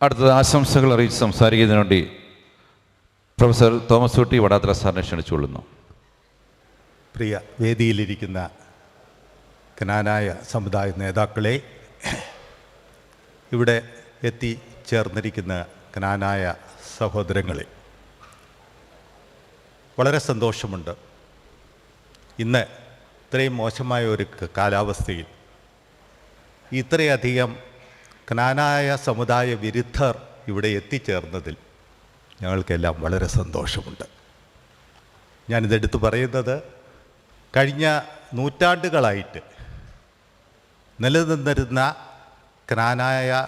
അടുത്തത് ആശംസകൾ അറിയിച്ച് സംസാരിക്കുന്നതിന് വേണ്ടി പ്രൊഫസർ തോമസ് കുട്ടി വടാത്ര സാറിനെ ക്ഷണിച്ചുകൊള്ളുന്നു പ്രിയ വേദിയിലിരിക്കുന്ന കനാനായ സമുദായ നേതാക്കളെ ഇവിടെ എത്തിച്ചേർന്നിരിക്കുന്ന കനാനായ സഹോദരങ്ങളെ വളരെ സന്തോഷമുണ്ട്. ഇന്ന് ഇത്രയും മോശമായ ഒരു കാലാവസ്ഥയിൽ ഇത്രയധികം കനാനായ സമുദായ വിരുദ്ധർ ഇവിടെ എത്തിച്ചേർന്നതിൽ ഞങ്ങൾക്കെല്ലാം വളരെ സന്തോഷമുണ്ട്. ഞാനിതെടുത്ത് പറയുന്നത് കഴിഞ്ഞ നൂറ്റാണ്ടുകളായിട്ട് നിലനിന്നിരുന്ന ക്നാനായ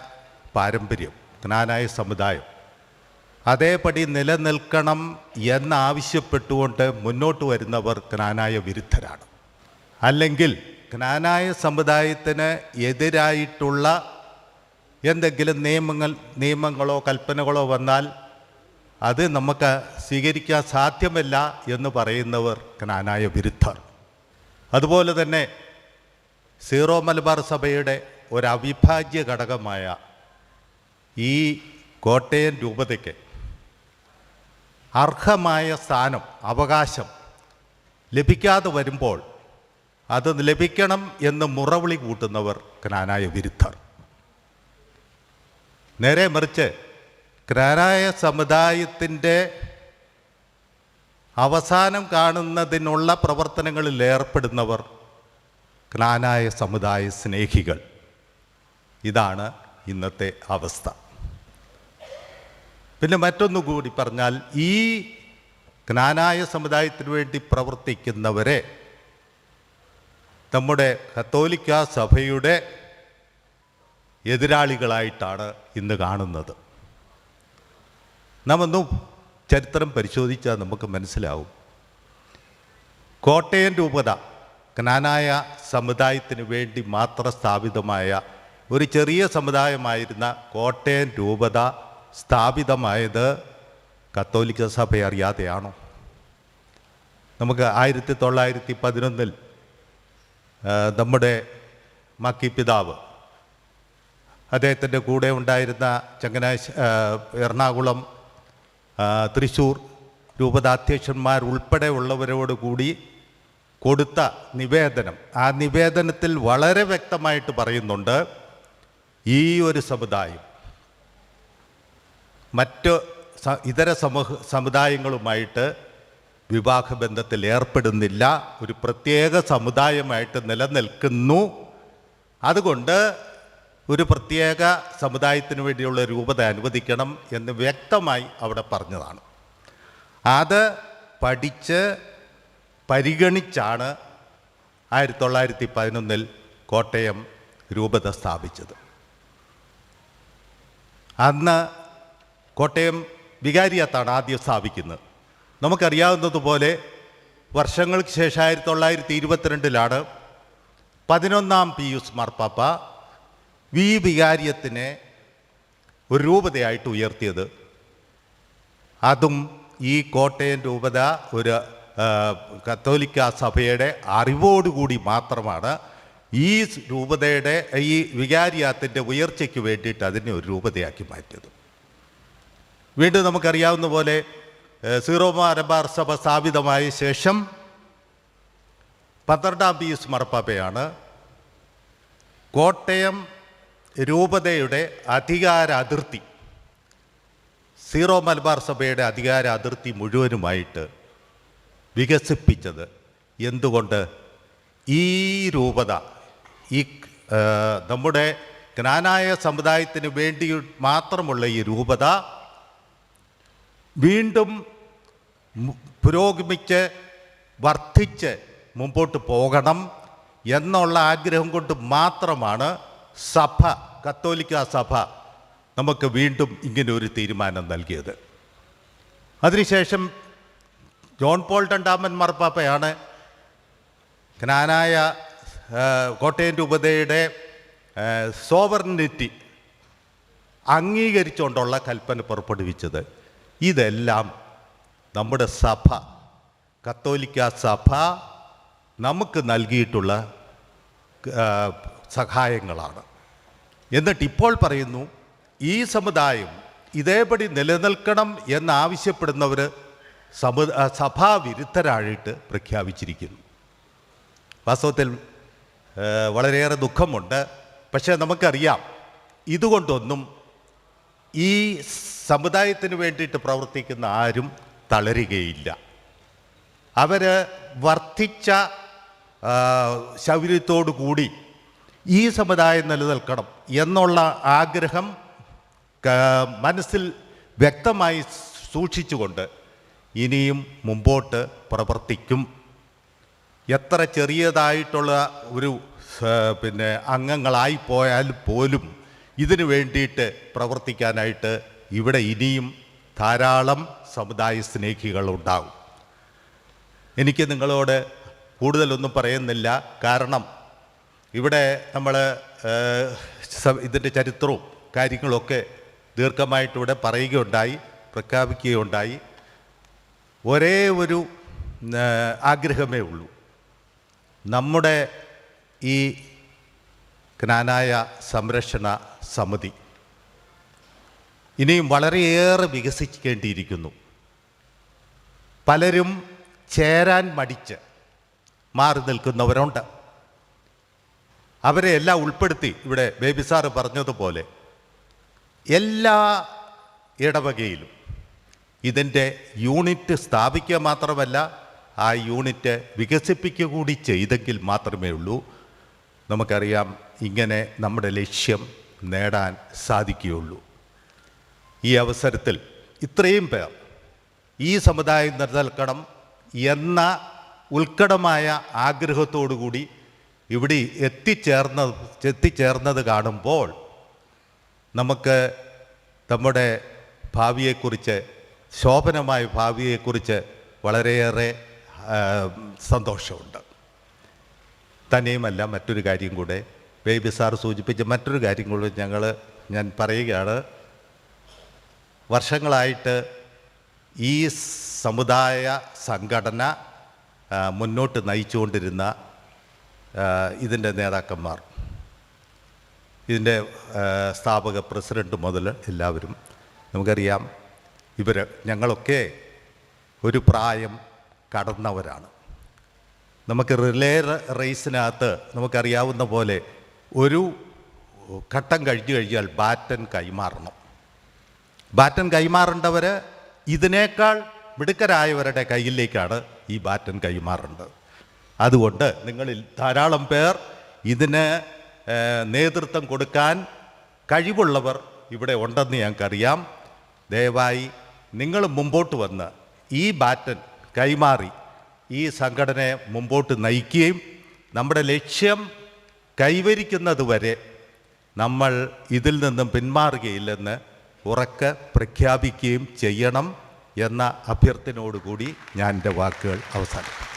പാരമ്പര്യം ക്നാനായ സമുദായം അതേപടി നിലനിൽക്കണം എന്നാവശ്യപ്പെട്ടുകൊണ്ട് മുന്നോട്ട് വരുന്നവർ ക്നാനായ വിരുദ്ധരാണ്. അല്ലെങ്കിൽ ക്നാനായ സമുദായത്തിന് എതിരായിട്ടുള്ള എന്തെങ്കിലും നിയമങ്ങൾ നിയമങ്ങളോ കൽപ്പനകളോ വന്നാൽ അത് നമുക്ക് സ്വീകരിക്കാൻ സാധ്യമല്ല എന്ന് പറയുന്നവർ ജ്ഞാനായ വിരുദ്ധർ. അതുപോലെ തന്നെ സീറോ മലബാർ സഭയുടെ ഒരു അവിഭാജ്യ ഘടകമായ ഈ കോട്ടയം രൂപതയ്ക്ക് അർഹമായ സ്ഥാനം അവകാശം ലഭിക്കാതെ വരുമ്പോൾ അത് ലഭിക്കണം എന്ന് മുറവിളി കൂട്ടുന്നവർ ജ്ഞാനായ വിരുദ്ധർ. നേരെ മറിച്ച് ക്രാരായ സമുദായത്തിന്റെ അവസാനം കാണുന്നതിനുള്ള പ്രവർത്തനങ്ങളിൽ ഏർപ്പെടുന്നവർ ക്നാനായ സമുദായ സ്നേഹികൾ. ഇതാണ് ഇന്നത്തെ അവസ്ഥ. പിന്നെ മറ്റൊന്നു കൂടി പറഞ്ഞാൽ ഈ ജ്ഞാനായ സമുദായത്തിന് വേണ്ടി പ്രവർത്തിക്കുന്നവരെ നമ്മുടെ കത്തോലിക്ക സഭയുടെ എതിരാളികളായിട്ടാണ് ഇന്ന് കാണുന്നത്. നാം ഒന്നും ചരിത്രം പരിശോധിച്ചാൽ നമുക്ക് മനസ്സിലാവും. കോട്ടയം രൂപത ജ്ഞാനായ സമുദായത്തിന് വേണ്ടി മാത്രം സ്ഥാപിതമായ ഒരു ചെറിയ സമുദായമായിരുന്ന കോട്ടയം രൂപത സ്ഥാപിതമായത് കത്തോലിക്ക സഭ അറിയാതെയാണോ? നമുക്ക് ആയിരത്തി തൊള്ളായിരത്തി പതിനൊന്നിൽ നമ്മുടെ മക്കി പിതാവ് അദ്ദേഹത്തിന്റെ കൂടെ ഉണ്ടായിരുന്ന ചങ്ങനാശ് എറണാകുളം തൃശ്ശൂർ രൂപതാധ്യക്ഷന്മാർ ഉൾപ്പെടെ ഉള്ളവരോട് കൂടി കൊടുത്ത നിവേദനം. ആ നിവേദനത്തിൽ വളരെ വ്യക്തമായിട്ട് പറയുന്നുണ്ട് ഈ ഒരു സമുദായം മറ്റ് ഇതര സമൂഹ സമുദായങ്ങളുമായിട്ട് വിവാഹബന്ധത്തിൽ ഏർപ്പെടുന്നില്ല. ഒരു പ്രത്യേക സമുദായമായിട്ട് നിലനിൽക്കുന്നു. അതുകൊണ്ട് ഒരു പ്രത്യേക സമുദായത്തിന് വേണ്ടിയുള്ള രൂപത അനുവദിക്കണം എന്ന് വ്യക്തമായി അവിടെ പറഞ്ഞതാണ്. അത് പഠിച്ച് പരിഗണിച്ചാണ് ആയിരത്തി തൊള്ളായിരത്തി പതിനൊന്നിൽ കോട്ടയം രൂപത സ്ഥാപിച്ചത്. അന്ന് കോട്ടയം വികാരിയത്താണ് ആദ്യം സ്ഥാപിക്കുന്നത്. നമുക്കറിയാവുന്നതുപോലെ വർഷങ്ങൾക്ക് ശേഷം ആയിരത്തി തൊള്ളായിരത്തി ഇരുപത്തിരണ്ടിലാണ് പതിനൊന്നാം പിയൂസ് മാർപ്പാപ്പ വി വികാരിയത്തിനെ ഒരു രൂപതയായിട്ട് ഉയർത്തിയത്. അതും ഈ കോട്ടയം രൂപത ഒരു കത്തോലിക്ക സഭയുടെ അറിവോടുകൂടി മാത്രമാണ് ഈ രൂപതയുടെ ഈ വികാരിയാത്തിന്റെ ഉയർച്ചയ്ക്ക് വേണ്ടിയിട്ട് അതിനെ ഒരു രൂപതയാക്കി മാറ്റിയത്. വീണ്ടും നമുക്കറിയാവുന്ന പോലെ സീറോ മലബാർ സഭ സ്ഥാപിതമായ ശേഷം പന്ത്രണ്ടാം പിയൂസ് മറപ്പാപ്പയാണ് കോട്ടയം രൂപതയുടെ അധികാര അതിർത്തി സീറോ മലബാർ സഭയുടെ അധികാര അതിർത്തി മുഴുവനുമായിട്ട് വികസിപ്പിച്ചത് എന്തുകൊണ്ട്? ഈ രൂപത ഈ നമ്മുടെ ജ്ഞാനായ സമുദായത്തിന് വേണ്ടി മാത്രമുള്ള ഈ രൂപത വീണ്ടും പുരോഗമിച്ച് വർദ്ധിച്ച് മുമ്പോട്ട് പോകണം എന്നുള്ള ആഗ്രഹം കൊണ്ട് മാത്രമാണ് സഭ കത്തോലിക്ക സഭ നമുക്ക് വീണ്ടും ഇങ്ങനെ ഒരു തീരുമാനം നൽകിയത്. അതിനുശേഷം ജോൺ പോൾ രണ്ടാമൻ മാർപ്പാപ്പയാണ് ജ്ഞാനായ കോട്ടയം രൂപതയുടെ സോവർണിറ്റി അംഗീകരിച്ചുകൊണ്ടുള്ള കൽപ്പന പുറപ്പെടുവിച്ചത്. ഇതെല്ലാം നമ്മുടെ സഭ കത്തോലിക്ക സഭ നമുക്ക് നൽകിയിട്ടുള്ള സഹായങ്ങളാണ്. എന്നിട്ട് ഇപ്പോൾ പറയുന്നു ഈ സമുദായം ഇതേപടി നിലനിൽക്കണം എന്നാവശ്യപ്പെടുന്നവർ സമു സഭാവിരുദ്ധരായിട്ട് പ്രഖ്യാപിച്ചിരിക്കുന്നു. വാസ്തവത്തിൽ വളരെയേറെ ദുഃഖമുണ്ട്. പക്ഷേ നമുക്കറിയാം ഇതുകൊണ്ടൊന്നും ഈ സമുദായത്തിന് വേണ്ടിയിട്ട് പ്രവർത്തിക്കുന്ന ആരും തളരുകയില്ല. അവർ വർദ്ധിച്ച ശൗര്യത്തോടു കൂടി ഈ സമുദായം നിലനിൽക്കണം എന്നുള്ള ആഗ്രഹം മനസ്സിൽ വ്യക്തമായി സൂക്ഷിച്ചുകൊണ്ട് ഇനിയും മുമ്പോട്ട് പ്രവർത്തിക്കും. എത്ര ചെറിയതായിട്ടുള്ള ഒരു പിന്നെ അംഗങ്ങളായി പോയാൽ പോലും ഇതിനു വേണ്ടിയിട്ട് പ്രവർത്തിക്കാനായിട്ട് ഇവിടെ ഇനിയും ധാരാളം സമുദായ സ്നേഹികളുണ്ടാകും എനിക്ക് നിങ്ങളോട് കൂടുതലൊന്നും പറയുന്നില്ല. കാരണം ഇവിടെ നമ്മൾ ഇതിന്റെ ചരിത്രവും കാര്യങ്ങളൊക്കെ ദീർഘമായിട്ടിവിടെ പറയുകയുണ്ടായി പ്രഖ്യാപിക്കുകയുണ്ടായി. ഒരേ ഒരു ആഗ്രഹമേ ഉള്ളൂ. നമ്മുടെ ഈ ജ്ഞാനായ സംരക്ഷണ സമിതി ഇനിയും വളരെയേറെ വികസിക്കേണ്ടിയിരിക്കുന്നു. പലരും ചേരാൻ മടിച്ച് മാറി നിൽക്കുന്നവരുണ്ട്. അവരെ എല്ലാം ഉൾപ്പെടുത്തി ഇവിടെ ബേബി പറഞ്ഞതുപോലെ എല്ലാ ഇടവകയിലും ഇതിന്റെ യൂണിറ്റ് സ്ഥാപിക്കുക മാത്രമല്ല ആ യൂണിറ്റ് വികസിപ്പിക്കുക കൂടി ചെയ്തെങ്കിൽ മാത്രമേ ഉള്ളൂ. നമുക്കറിയാം ഇങ്ങനെ നമ്മുടെ ലക്ഷ്യം നേടാൻ സാധിക്കുകയുള്ളൂ. ഈ അവസരത്തിൽ ഇത്രയും പേർ ഈ സമുദായം നിലനിൽക്കണം എന്ന ഉത്കടമായ ആഗ്രഹത്തോടുകൂടി ഇവിടെ എത്തിച്ചേർന്ന എത്തിച്ചേർന്നത് കാണുമ്പോൾ നമുക്ക് നമ്മുടെ ഭാവിയെക്കുറിച്ച് ശോഭനമായ ഭാവിയെക്കുറിച്ച് വളരെയേറെ സന്തോഷമുണ്ട്. തന്നെയുമല്ല മറ്റൊരു കാര്യം കൂടെ. ബേബി സാർ സൂചിപ്പിച്ച മറ്റൊരു കാര്യം കൂടെ ഞങ്ങൾ ഞാൻ പറയുകയാണ്. വർഷങ്ങളായിട്ട് ഈ സമുദായ സംഘടന മുന്നോട്ട് നയിച്ചുകൊണ്ടിരുന്ന ഇതിന്റെ നേതാക്കന്മാർ. ഇതിന്റെ സ്ഥാപക പ്രസിഡന്റ് മുതൽ എല്ലാവരും നമുക്കറിയാം ഇവർ ഞങ്ങളൊക്കെ ഒരു പ്രായം കടന്നവരാണ്. നമുക്ക് റിലേ റേസിനകത്ത് നമുക്കറിയാവുന്ന പോലെ ഒരു ഘട്ടം കഴിഞ്ഞു കഴിഞ്ഞാൽ ബാറ്റൻ കൈമാറണം. ബാറ്റൻ കൈമാറേണ്ടവർ ഇതിനേക്കാൾ മിടുക്കരായവരുടെ കയ്യിലേക്കാണ് ഈ ബാറ്റൻ കൈമാറേണ്ടത്. അതുകൊണ്ട് നിങ്ങളിൽ ധാരാളം പേർ ഇതിന് നേതൃത്വം കൊടുക്കാൻ കഴിവുള്ളവർ ഇവിടെ ഉണ്ടെന്ന് ഞങ്ങൾക്കറിയാം. ദയവായി നിങ്ങൾ മുമ്പോട്ട് വന്ന് ഈ ബാറ്റൻ കൈമാറി ഈ സംഘടനയെ മുമ്പോട്ട് നയിക്കുകയും നമ്മുടെ ലക്ഷ്യം കൈവരിക്കുന്നതുവരെ നമ്മൾ ഇതിൽ നിന്നും പിന്മാറുകയില്ലെന്ന് ഉറക്ക പ്രഖ്യാപിക്കുകയും ചെയ്യണം എന്ന അഭ്യർത്ഥനയോടുകൂടി ഞാൻ എന്റെ വാക്കുകൾ അവസാനിപ്പിക്കും